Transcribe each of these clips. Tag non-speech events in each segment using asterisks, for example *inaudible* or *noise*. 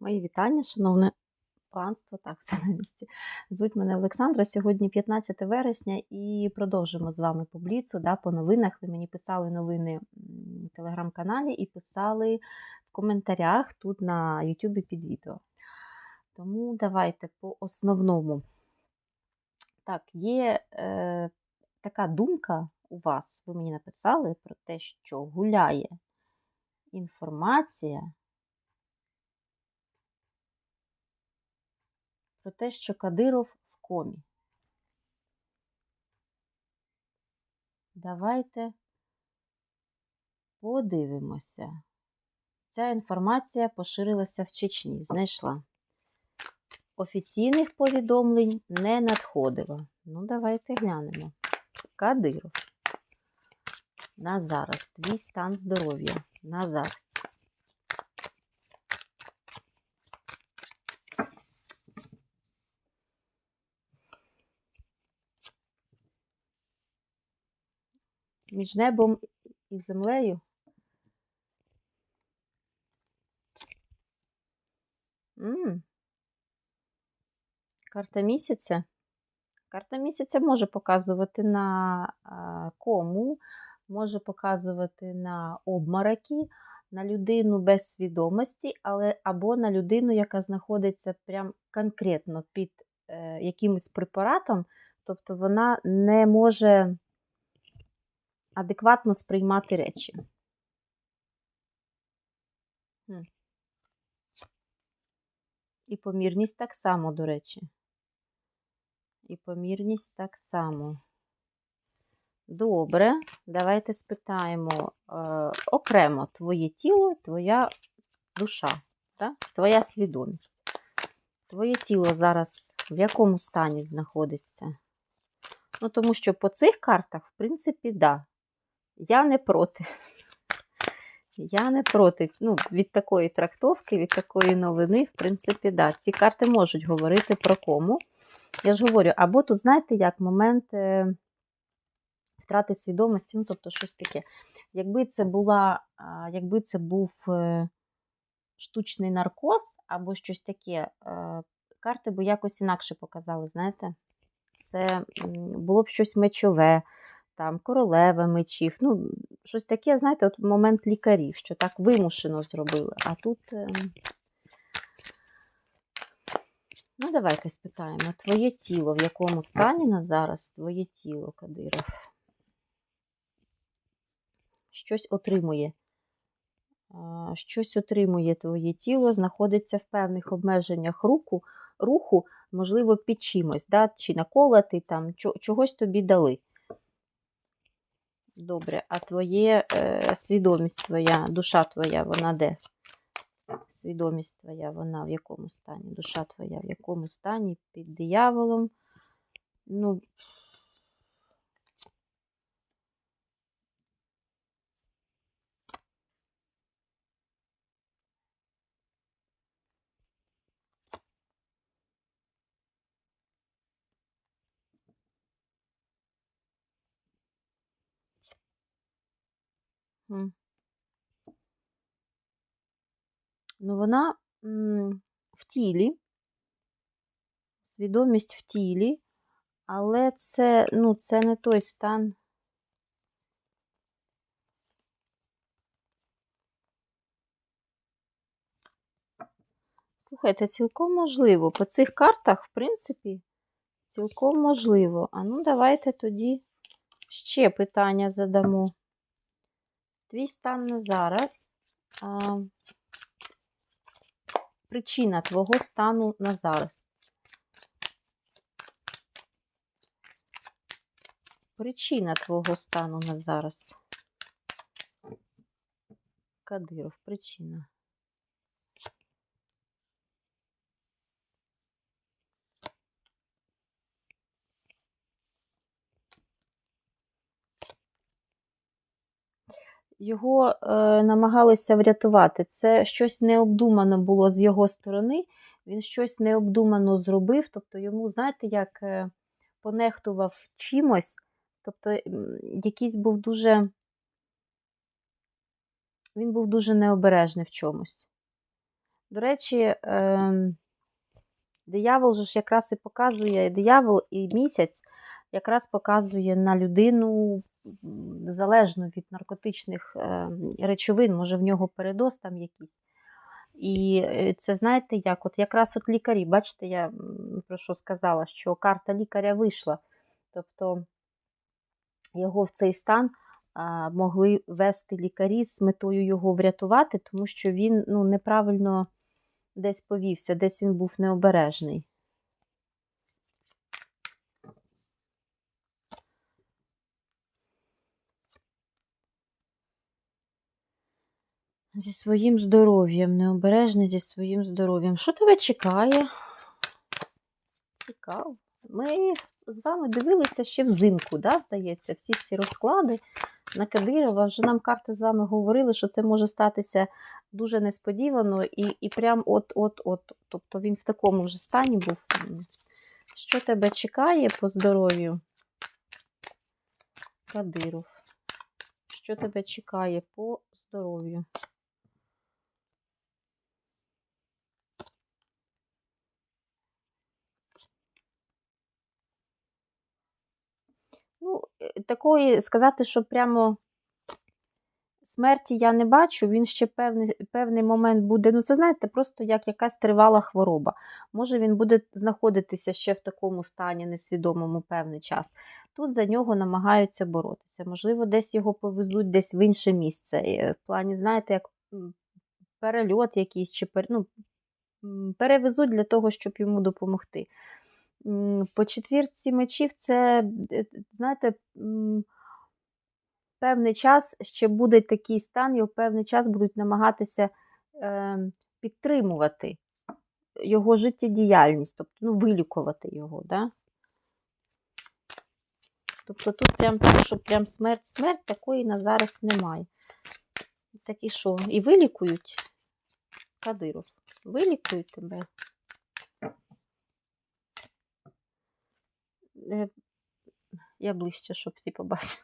Мої вітання, шановне панство. Так, все на місці. Звуть мене Олександра. Сьогодні 15 вересня і продовжимо з вами по бліцу, да, по новинах. Ви мені писали новини в телеграм-каналі і писали в коментарях тут на Ютубі під відео. Тому давайте по основному. Так, є е, така думка у вас, ви мені написали про те, що гуляє інформація. Про те, що Кадиров в комі. Давайте подивимося. Ця інформація поширилася в Чечні. Знайшла. Офіційних повідомлень не надходило. Ну, давайте глянемо. Кадиров. На зараз. Твій стан здоров'я. На зараз. Між небом і землею. М. Карта місяця. Карта місяця може показувати на кому, може показувати на обмороки, на людину без свідомості, але або на людину, яка знаходиться прям конкретно під е, якимось препаратом, тобто вона не може адекватно сприймати речі. І помірність так само, до речі. І помірність так само. Добре, давайте спитаємо е, окремо твоє тіло, твоя душа, так? твоя свідомість. Твоє тіло зараз в якому стані знаходиться? Ну, тому що по цих картах, в принципі, да, я не проти. Я не проти ну, від такої трактовки, від такої новини, в принципі, да. Ці карти можуть говорити про кому. Я ж говорю, або тут, знаєте, як момент е, втрати свідомості, ну, тобто щось таке. Якби це була, якби це був е, штучний наркоз або щось таке, е, карти би якось інакше показали, знаєте? Це було б щось мечове там королева мечів. Ну, щось таке, знаєте, от момент лікарів, що так вимушено зробили. А тут. е, Ну, давайте спитаємо. Твоє тіло в якому стані на зараз твоє тіло, Кадиров? Щось отримує. Щось отримує твоє тіло, знаходиться в певних обмеженнях руху, руху можливо, під чимось, да? чи наколоти, там, чогось тобі дали. Добре, а твоє е, свідомість твоя, душа твоя, вона де? Свідомість твоя, вона в якому стані? Душа твоя в якому стані? Під дияволом. Ну, Ну, вона в тілі, свідомість в тілі, але це, ну, це не той стан. Слухайте, цілком можливо. По цих картах, в принципі, цілком можливо. А ну, давайте тоді ще питання задамо. Твій стан на зараз. А, Причина твого стану на зараз. Причина твого стану на зараз. Кадиров, причина. Його е, намагалися врятувати. Це щось необдумано було з його сторони. Він щось необдумано зробив. Тобто йому, знаєте, як е, понехтував чимось, тобто якийсь був дуже. Він був дуже необережний в чомусь. До речі, ем, диявол же ж якраз і показує, диявол і місяць якраз показує на людину м, залежну від наркотичних ем, речовин, може в нього передоз там якийсь. І е, це знаєте як? От якраз от лікарі, бачите, я про що сказала, що карта лікаря вийшла. Тобто його в цей стан могли вести лікарі з метою його врятувати, тому що він ну, неправильно десь повівся, десь він був необережний. Зі своїм здоров'ям, необережний зі своїм здоров'ям. Що тебе чекає? Цікаво. Ми з вами дивилися ще взимку, да, здається, всі ці розклади на Кадирова. Вже нам карти з вами говорили, що це може статися дуже несподівано і, і прям от-от-от. Тобто він в такому вже стані був. Що тебе чекає по здоров'ю? Кадиров. Що тебе чекає по здоров'ю? Ну, е, такої сказати, що прямо смерті я не бачу, він ще певний, певний момент буде. Ну, це знаєте, просто як якась тривала хвороба. Може, він буде знаходитися ще в такому стані несвідомому певний час. Тут за нього намагаються боротися. Можливо, десь його повезуть десь в інше місце. В плані, знаєте, як перельот якийсь, чи пер... ну, перевезуть для того, щоб йому допомогти. По четвірці мечів це, е, знаєте, певний час ще буде такий стан, його певний час будуть намагатися е, підтримувати його життєдіяльність, тобто ну, вилікувати його. Да? Тобто тут прям так, що прям смерть, смерть такої на зараз немає. Так і що? І вилікують Кадиров. Вилікують тебе. Я ближче, щоб всі побачили.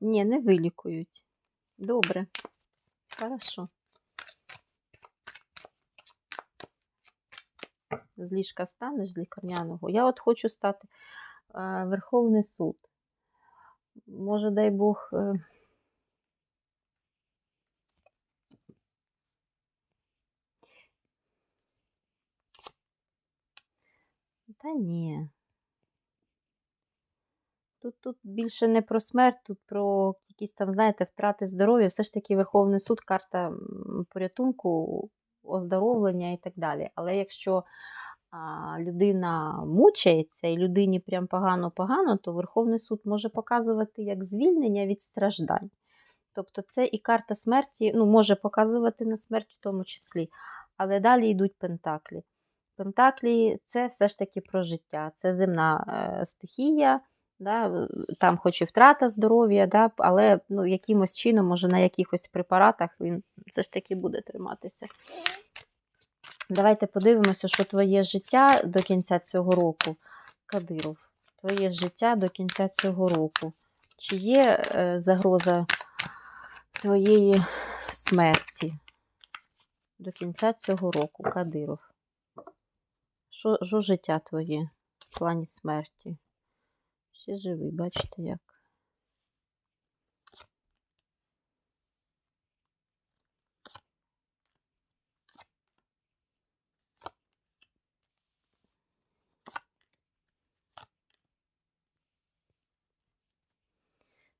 Ні, *laughs* не вилікують. Добре. Хорошо. З ліжка станеш з лікарняного. Я от хочу стати е, Верховний суд. Може, дай Бог. Та ні. Тут, тут більше не про смерть, тут про якісь там, знаєте, втрати здоров'я. Все ж таки Верховний суд, карта порятунку, оздоровлення і так далі. Але якщо а, людина мучається і людині прям погано-погано, то Верховний суд може показувати як звільнення від страждань. Тобто це і карта смерті, ну, може показувати на смерть в тому числі, але далі йдуть пентаклі. Пентаклі це все ж таки про життя, це земна е, стихія, да, там хоч і втрата здоров'я, да, але ну, якимось чином, може на якихось препаратах він все ж таки буде триматися. Давайте подивимося, що твоє життя до кінця цього року, Кадиров, твоє життя до кінця цього року. Чи є е, загроза твоєї смерті до кінця цього року, Кадиров? Що, що життя твоє в плані смерті? Ще живий, бачите як.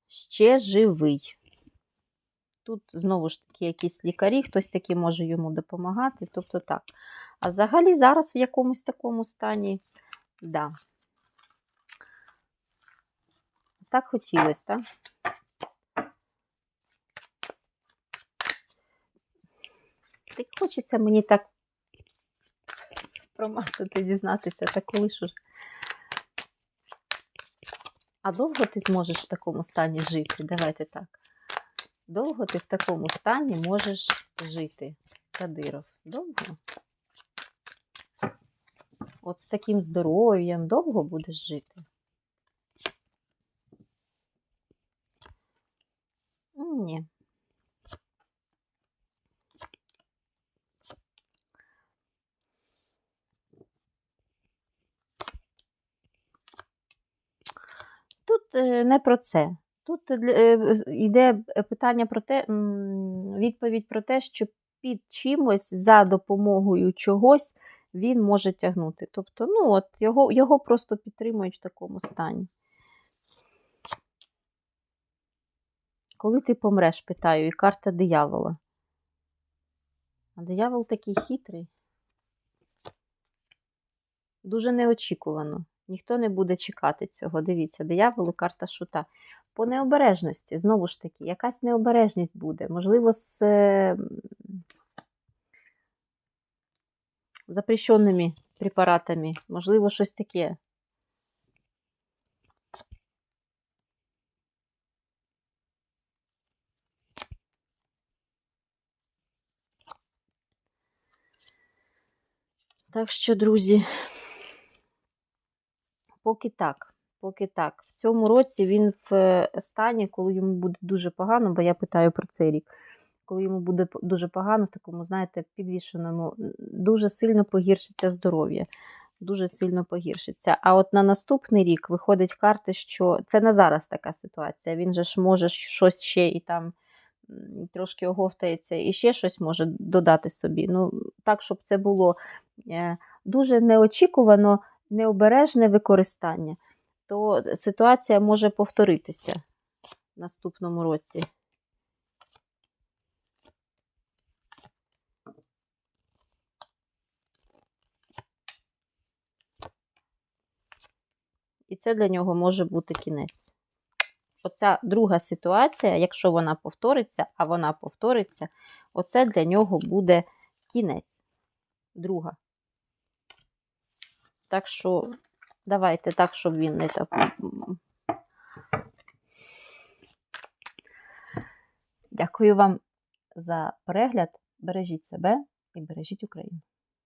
Ще живий. Тут знову ж таки якісь лікарі, хтось таки може йому допомагати. Тобто так. А взагалі зараз в якомусь такому стані, да. Так хотілося, так? Так хочеться мені так промацати, дізнатися, так коли ж. А довго ти зможеш в такому стані жити? Давайте так. Довго ти в такому стані можеш жити, Кадиров? Довго? От з таким здоров'ям довго будеш жити? Ні. Тут е, не про це. Е, е, йде питання про те, відповідь про те, що під чимось за допомогою чогось він може тягнути. Тобто, ну от його, його просто підтримують в такому стані. Коли ти помреш, питаю, і карта диявола. А диявол такий хитрий. Дуже неочікувано. Ніхто не буде чекати цього. Дивіться, диявол і карта шута. По необережності, знову ж таки, якась необережність буде. Можливо, з е, запрещеними препаратами, можливо, щось таке. Так що, друзі, поки так, поки так. В цьому році він в е, стані, коли йому буде дуже погано, бо я питаю про цей рік. Коли йому буде дуже погано, в такому, знаєте, підвішеному, дуже сильно погіршиться здоров'я. Дуже сильно погіршиться. А от на наступний рік виходить карти, що це на зараз така ситуація. Він же ж може щось ще і там трошки оговтається, і ще щось може додати собі. Ну, так, щоб це було е, дуже неочікувано, необережне використання, то ситуація може повторитися в наступному році. І це для нього може бути кінець. Оця друга ситуація, якщо вона повториться, а вона повториться, оце для нього буде кінець. Друга. Так що давайте так, щоб він не так. Дякую вам за перегляд. Бережіть себе і бережіть Україну.